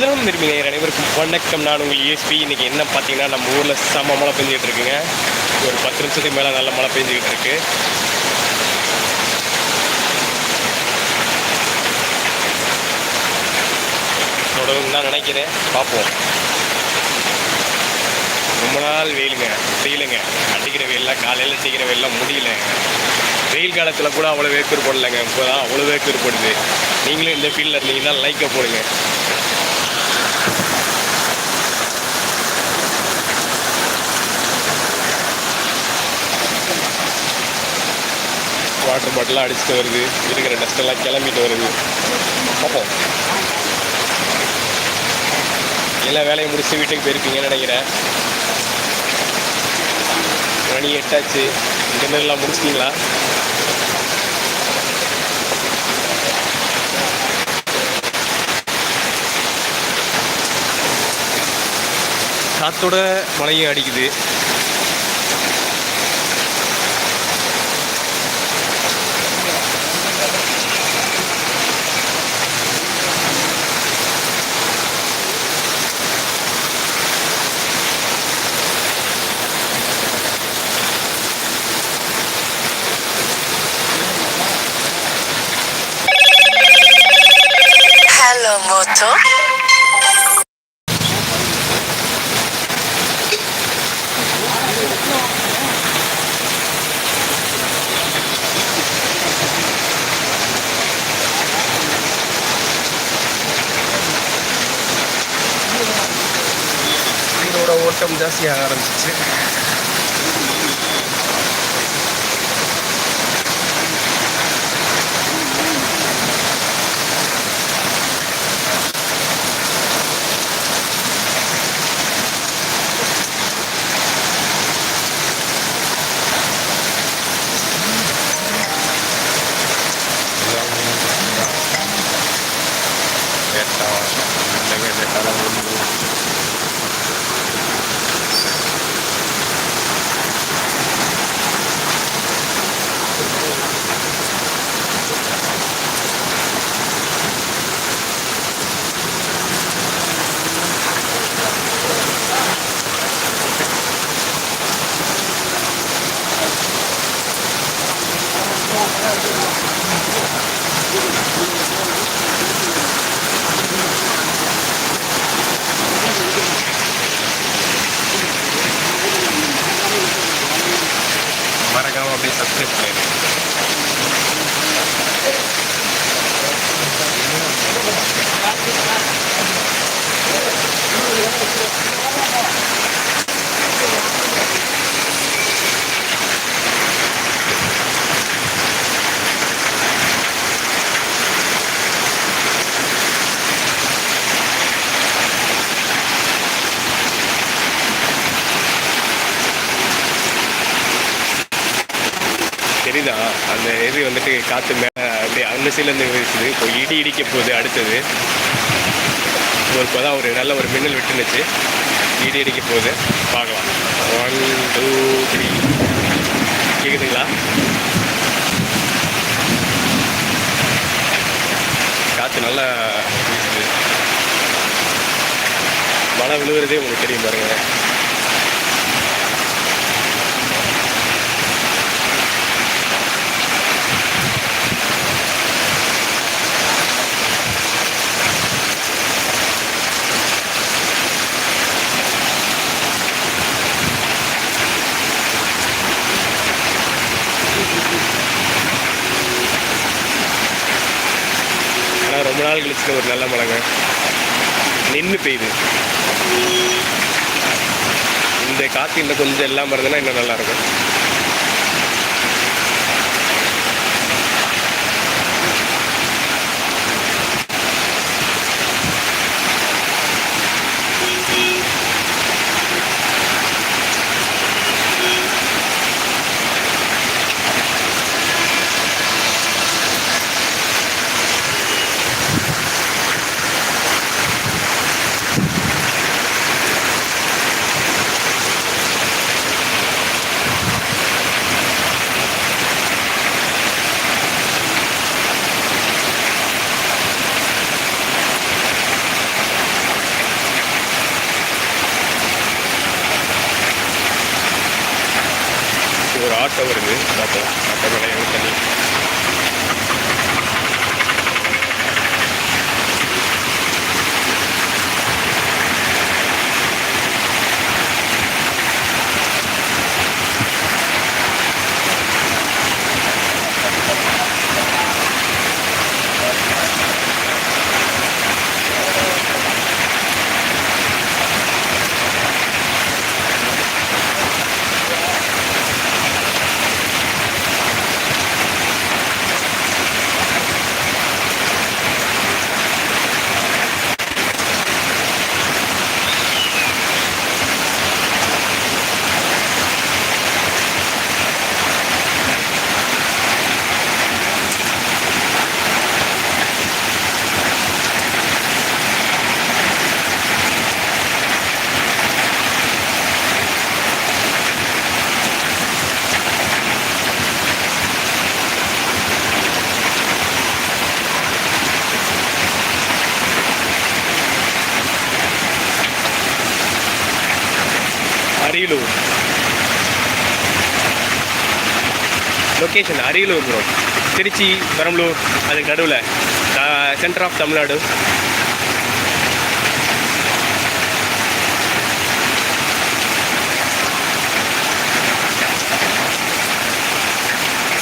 முதலாம் விரும்பி நேயர் அனைவருக்கும் வணக்கம். நான் உங்கள் ESP. இன்னைக்கு என்ன பார்த்தீங்கன்னா நம்ம ஊரில் செம்ம மழை பெஞ்சிக்கிட்டு இருக்குங்க. ஒரு பத்து நிமிஷத்துக்கு மேலே நல்ல மழை பெஞ்சிக்கிட்டு இருக்கு. தொடரும் தான் நினைக்கிறேன். பார்ப்போம். ரொம்ப நாள் வெயிலுங்க. வெயிலுங்க. அடிக்கிற வெயிலாம் காலையில் அடிக்கிற வெயிலாம் முடியல. வெயில் காலத்தில் கூட அவ்வளோ வேக்கூர் போடலைங்க. இப்போ தான் அவ்வளோ வேக்கூர் போடுது. நீங்களும் இந்த ஃபீல்டில் இருந்தீங்கன்னா லைக்கை போடுங்க. வாட்டர் பாட்டிலாம் அடிச்சுட்டு வருது. இருக்கிற டஸ்டெல்லாம் கிளம்பிட்டு வருது. பார்ப்போம். எல்லா வேலையும் முடிச்சு வீட்டுக்கு போயிருப்பீங்கன்னு நினைக்கிறேன். மணி எட்டாச்சு. டின்னர்லாம் முடிச்சிட்டிங்களா? காத்தோட மழையும் அடிக்குது. 8 udah workshop udah siaran sih இதோட ஓட்டம் ஜாஸ்தியாக ஆரம்பிச்சிச்சு மறக்காம அப்படியே சப்ஸ்கிரைப் மாதிரி தான் அந்த இது வந்துட்டு காற்று மேலே அப்படியே அந்த சைட்லேருந்து வீசுது. இப்போ இடி இடிக்க போகுது அடுத்தது. ஒரு இப்போ தான் ஒரு நல்ல ஒரு மின்னல் விட்டுனுச்சு. இடி இடிக்க போகுது. பார்க்கலாம். ஒன் டூ த்ரீ கேட்குதுங்களா காற்று நல்லா வீசுது. மழை விழுகிறதே உங்களுக்கு தெரியும் பாருங்கள் ஆனால் ரொம்ப நாள் கழிச்சு ஒரு நல்ல மழைங்க நின்று பெய்யுது இந்த காற்று இன்னும் கொஞ்சம் எல்லாம் இருந்ததுன்னா இன்னும் நல்லா லொக்கேஷன் அரியலூர் ப்ரோ திருச்சி பெரம்பலூர் அதுக்கு நடுவில். Centre of Tamil Nadu.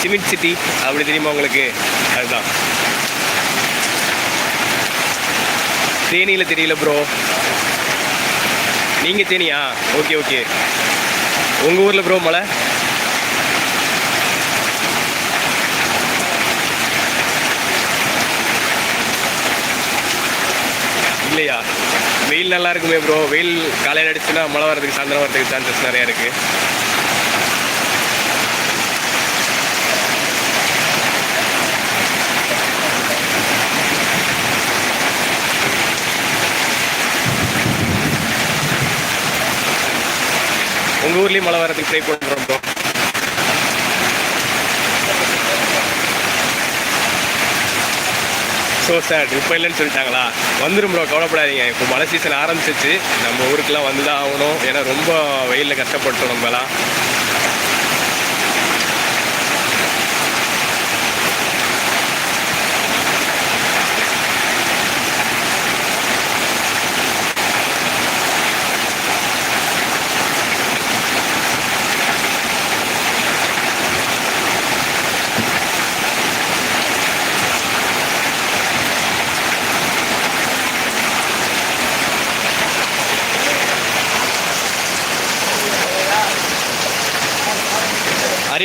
Cement city அப்படி தெரியுமா உங்களுக்கு? அதுதான். தேனியில் தெரியல ப்ரோ நீங்கள் தேனியா? ஓகே ஓகே உங்கள் ஊரில் ப்ரோ மழை? வெயில் நல்லா இருக்குமே ப்ரோ வெயில் காலையில் அடிச்சுன்னா மழை வரதுக்கு சாயந்தரம் வரதுக்கு சான்சஸ் நிறையா இருக்குது உங்கள் ஊர்லேயும் மழை வரதுக்கு ட்ரை பண்ணுறோம் ப்ரோ ஸோ சார் இப்போ இல்லைன்னு சொல்லிட்டாங்களா? வந்துடும் ப்ரோ கவலைப்படாதீங்க. இப்போ மழை சீசன் ஆரம்பிச்சிச்சு நம்ம ஊருக்கெல்லாம் வந்து தான் ஆகணும். ஏன்னா ரொம்ப வெயிலில் கஷ்டப்பட்டோம் நம்மலாம்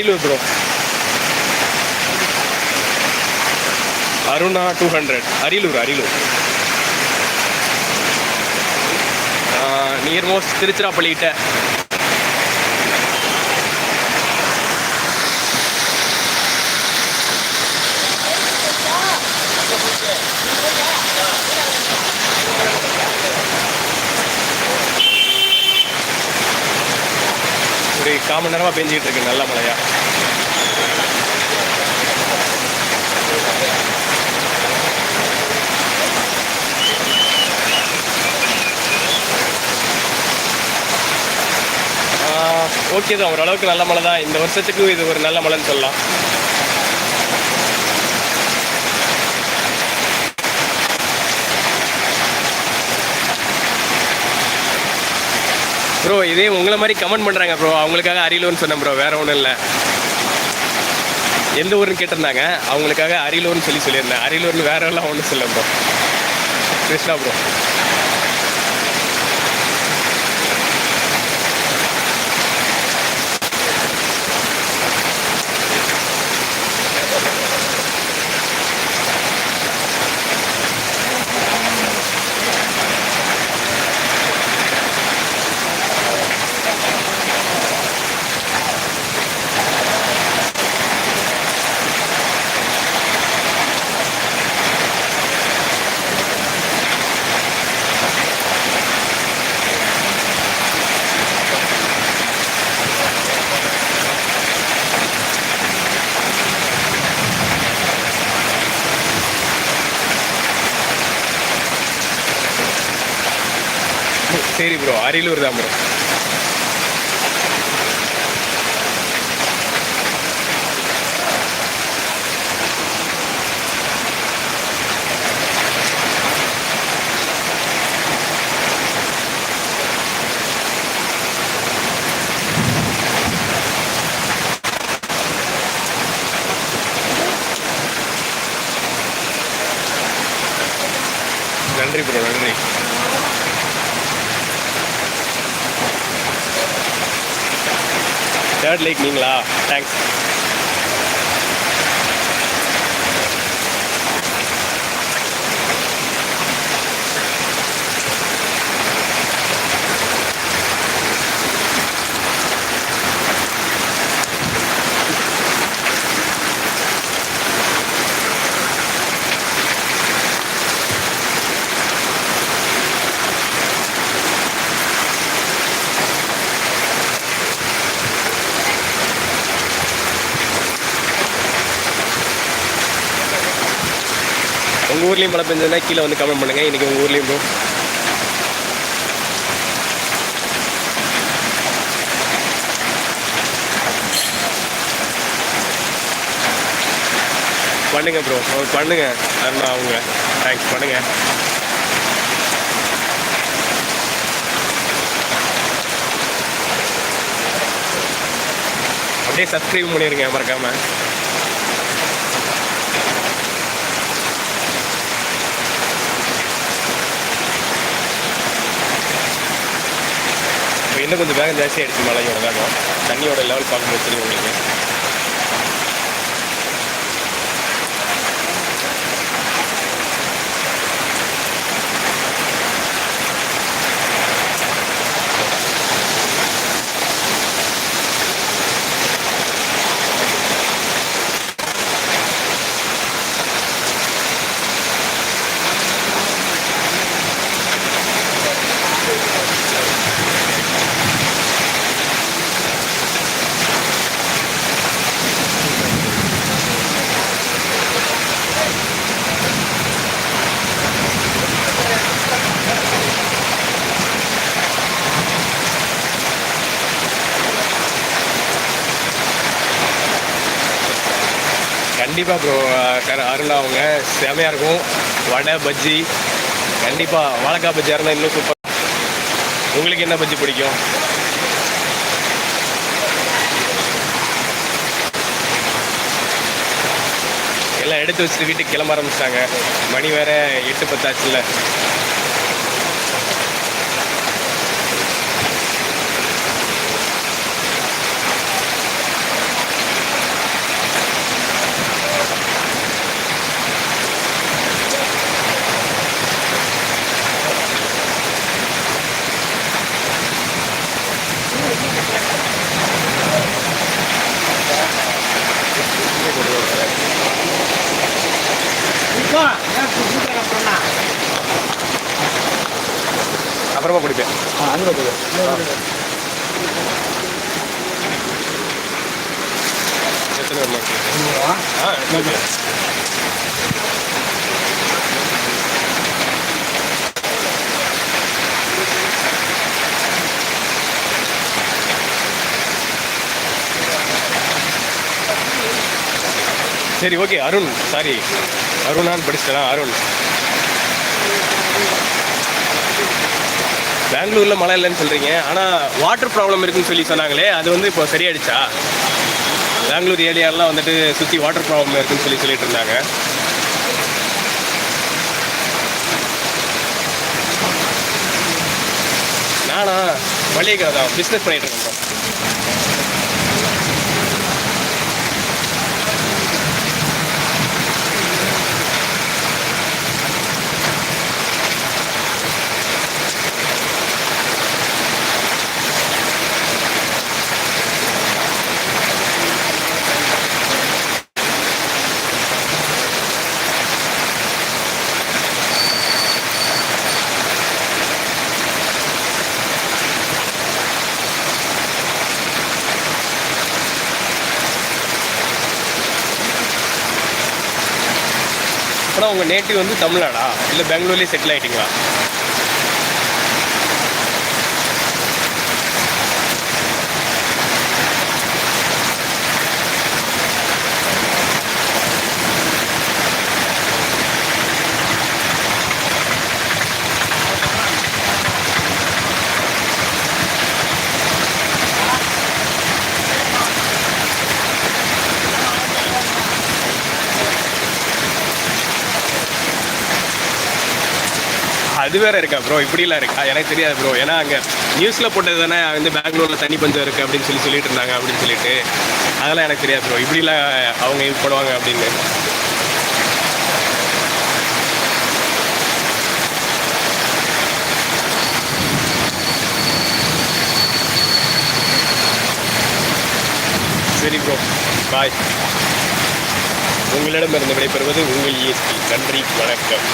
Ariyalur bro Aruna two hundred Ariyalur Ariyalur near most திருச்சிராப்பள்ளிகிட்ட ஒரு கால் மணி நேரமாக பெஞ்சிக்கிட்டு இருக்கு நல்ல மழையா? ஓகே தான். ஓரளவுக்கு நல்ல மழை தான் இந்த வருஷத்துக்கு இது ஒரு நல்ல மழைன்னு சொல்லலாம். இதே உங்களை மாதிரி கமெண்ட் பண்ணுறாங்க ப்ரோ அவங்களுக்காக அரியலூர்னு சொன்னேன் ப்ரோ வேறு ஒன்றும் இல்லை. எந்த ஊருன்னு கேட்டிருந்தாங்க. அவங்களுக்காக அரியலூர்னு சொல்லி சொல்லியிருந்தேன். அரியலூர்னு வேற எல்லாம் ஒன்றும் சொல்ல ப்ரோ கிருஷ்ணா ப்ரோ சரி ப்ரோ அரியலூர் தான் ப்ரோ நன்றி ப்ரோ நன்றி. தேர்ட் லைக் நீங்களா? தேங்க்ஸ் ஊர்லேயும் மழை பெஞ்சதுன்னா கீழே வந்து கமெண்ட் பண்ணுங்கள் இன்றைக்கி உங்கள் ஊர்லேயும் ப்ரோ பண்ணுங்க ப்ரோ பண்ணுங்க. அண்ணா அவங்க. தேங்க்ஸ் பண்ணுங்க. அப்படியே சப்ஸ்கிரைப் பண்ணிடுங்க மறக்காமல் இன்னும் கொஞ்சம் வேகம் ஜாஸ்தியாக ஆயிடுச்சு மழையோட வேகம். தண்ணியோட லெவல் பார்க்கும்போது தெரியும் உங்களுக்கு. கண்டிப்பாக ப்ரோ அருணா அவங்க. செமையாக இருக்கும். வடை பஜ்ஜி. கண்டிப்பாக வாழைக்காய் பஜ்ஜியாக இருந்தால் இன்னும் சூப்பர் உங்களுக்கு என்ன பஜ்ஜி பிடிக்கும்? எல்லாம் எடுத்து வச்சுட்டு வீட்டுக்கு கிளம்ப ஆரம்பிச்சிட்டாங்க. மணி வேற எட்டு பத்தாச்சுல்ல. அப்புறமா குடிப்பேன். ஆ எடுத்து சரி ஓகே அருண். சாரி. அருணான்னு படிச்சிட்டேனா? அருண். பெங்களூரில் மழை இல்லைன்னு சொல்கிறீங்க ஆனால் வாட்டர் ப்ராப்ளம் இருக்குன்னு சொல்லி சொன்னாங்களே அது வந்து இப்போ சரியாயிடுச்சா? பெங்களூர் ஏரியாலாம் வந்துட்டு சுற்றி வாட்டர் ப்ராப்ளம் இருக்குன்னு சொல்லி சொல்லிட்டு இருந்தாங்க. நானா மளிகை தான் பிஸ்னஸ் பண்ணிகிட்டு இருக்கேன். உங்கள் நேட்டிவ் வந்து தமிழ்நாடா? இல்லை பெங்களூர்லேயே செட்டில் ஆகிட்டீங்களா அது வேற இருக்கா ப்ரோ இப்படிலாம் இருக்கா? எனக்கு தெரியாது ப்ரோ ஏன்னா அங்கே நியூஸில் போட்டது தானே வந்து பெங்களூரில் தண்ணி பஞ்சம் இருக்குது அப்படின்னு சொல்லி சொல்லிட்டு இருந்தாங்க அப்படின்னு சொல்லிட்டு. அதெல்லாம் எனக்கு தெரியாது ப்ரோ இப்படிலாம் அவங்க இது போடுவாங்க அப்படின்னு. சரி ப்ரோ பாய் உங்களிடமிருந்து விடைபெறுவது உங்கள் இஎஸ்பி நன்றி வணக்கம்.